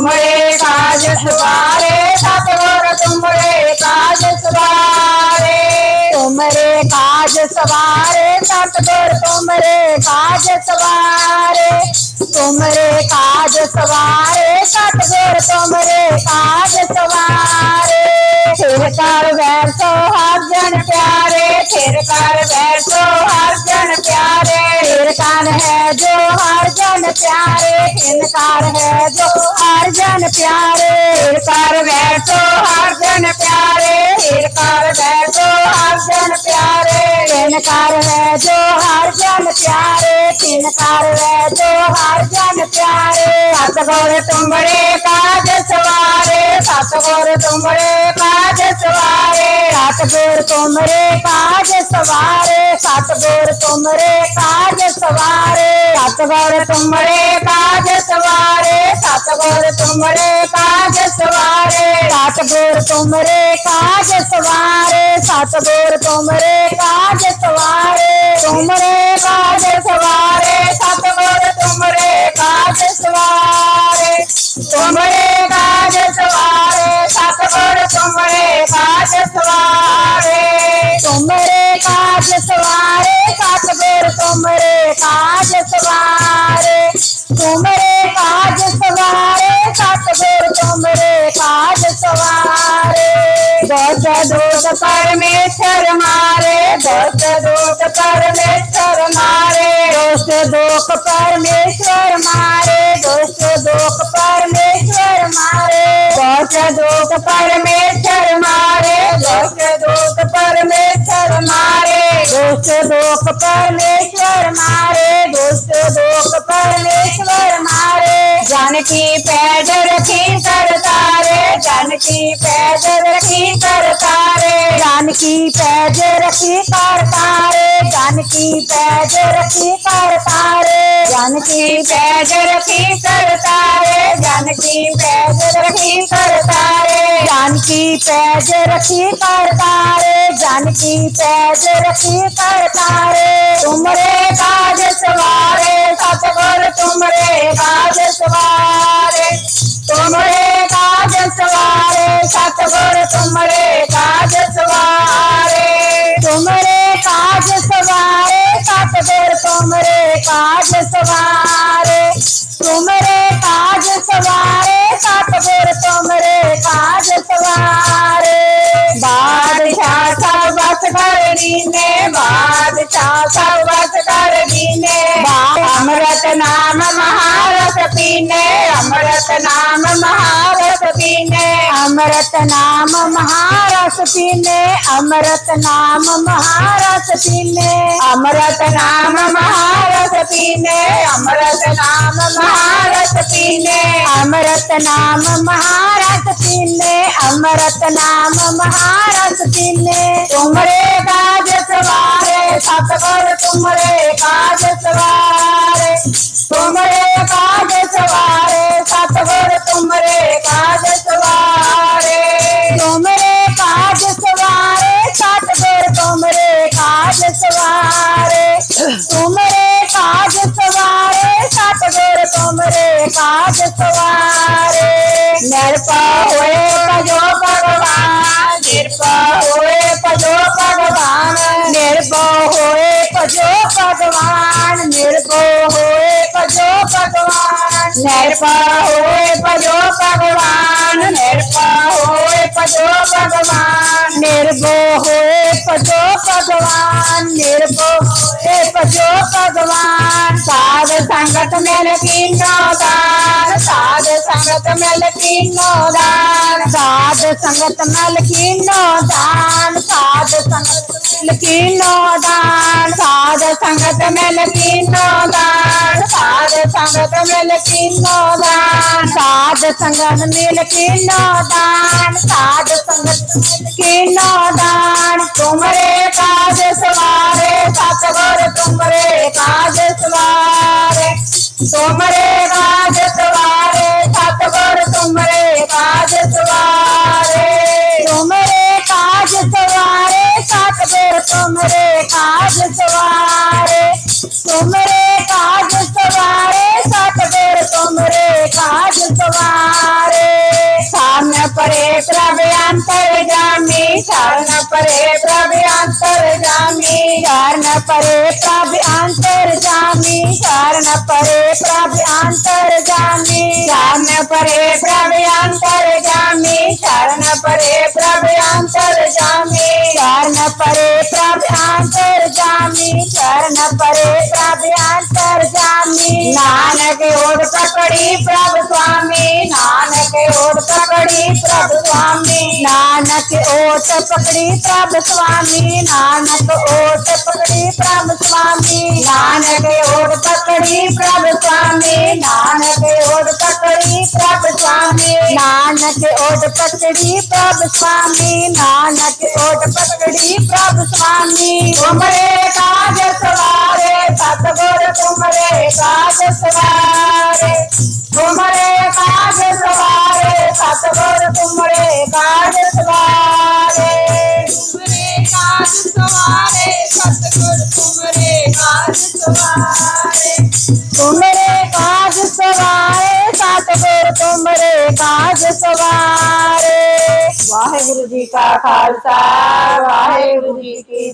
तुम्हारे काज सवारे सतगुर तुम्हारे काज सवारे तुम्हारे काज सवारे सतगुर तुम्हारे काज सवारे तुमरे काज सवारे सतगुर तुमरे काज सवारे फिर कर वैर सो हर जन प्यारे, फिर कर वैर हर जन प्यारे। फिर कान है जो प्यारे, इनकार है जो अर्जन प्यारे, इनकार बैठो अर्जन प्यारे, इनकार बैठो अर्जन प्यारे, इनकार है जो अर्जन प्यारे, इनकार है जो अर्जन प्यारे। हाथ गोड़ तुम्बड़े का जसवा रातगोर तुमरे काज सवारे रातगोर तुमरे काज सवारे सातगोर तुमरे काज सवारे सातगोर तुमरे पाज सवारे सातगोर तुमरे काज सवारे सातगोर तुमरे काज सवारे सातगोर तुमरे काज सवारे, तुमरे काज सवारे सातगोर तुमरे काज सवारे, तुमरे दोष परमेश्वर मारे दोष दोष परमेश्वर मारे। दोष दोष परमेश्वर मारे दोष दोष परमेश्वर मारे। दोष दोष परमेश्वर मारे दोष दोष परमेश्वर मारे। दोष दोष परमेश्वर मारे दोष दोष परमेश्वर मारे। जानकी पैदर की सरदारे जानकी पैदर की सर जानकी पैज रखी कर तारे जानकी पैज रखी कर तारे जानकी पैज रखी कर तारे जानकी पैज रखी कर तारे जानकी पैज रखी कर तारे जानकी पैज रखी कर तारे। तुमरे काज सवारे, सतगुर तुमरे काज सवारे। तुमरे काज सवारे, सतगुर तुमरे काज सवारे। तुमरे काज सवारे, तुमरे काज सवारे, सात गुर तुमरे काज सवारे। बादशाह बस करनी ने, बादशाह बस करनी ने अमृत नाम महारस पीने अमृत अमृत नाम महारस पीने, अमृत नाम महारस पीने। अमृत नाम महारस पीने, अमृत नाम महारस पीने। अमृत नाम महारस पीने, अमृत नाम महारस पीने। तुमरे काज सवारे, सतगुर तुमरे काज सवारे। नृपा होए पजो भगवान नृपा होए पजो भगवान। निर्भो हो पजो भगवान निर्भो होए पजो भगवान। साध संगत में लकीन नौदान साध संगत में लकीन नौदान साध संगत में की नौदान साध संगत में की नौदान साध संगत में लकीन नौदान మెలకిన్నో దాన్ సాధ సంగం మెలకిన్నో దాన్ సాధ సంగం మెలకిన్నో దాన్ తుమరే కాజ సవారే సతగోరు తుమరే కాజ సవారే తుమరే కాజ సవారే अंतर जामी शरण परे प्रभ अंतर जामी शरण परे प्रभ अंतर जामी शरण परे प्रभ अंतर जामी शरण परे प्रभ अंतर जामी शरण परे प्रभ अंतर जामी शरण परे प्रभ अंतर जामी शरण परे प्रभ अंतर जामी नानक ओढ़ पकड़ी प्रभ स्वामी पकड़ी प्रभु स्वामी नानक ओत पकड़ी प्रभु स्वामी नानक ओत पकड़ी प्रभु स्वामी नानक ओत पकड़ी प्रभु स्वामी नानक ओत पकड़ी प्रभु स्वामी नानक ओत पकड़ी प्रभु स्वामी नानक ओत पकड़ी प्रभु स्वामी तुमरे काज सवारे, सतगुरु तुमरे काज सवारे तुम तुमरे काज सवारे सात गुर तुम रे काज सवार। वाहे गुरु जी का खालसा, वाहेगुरु जी की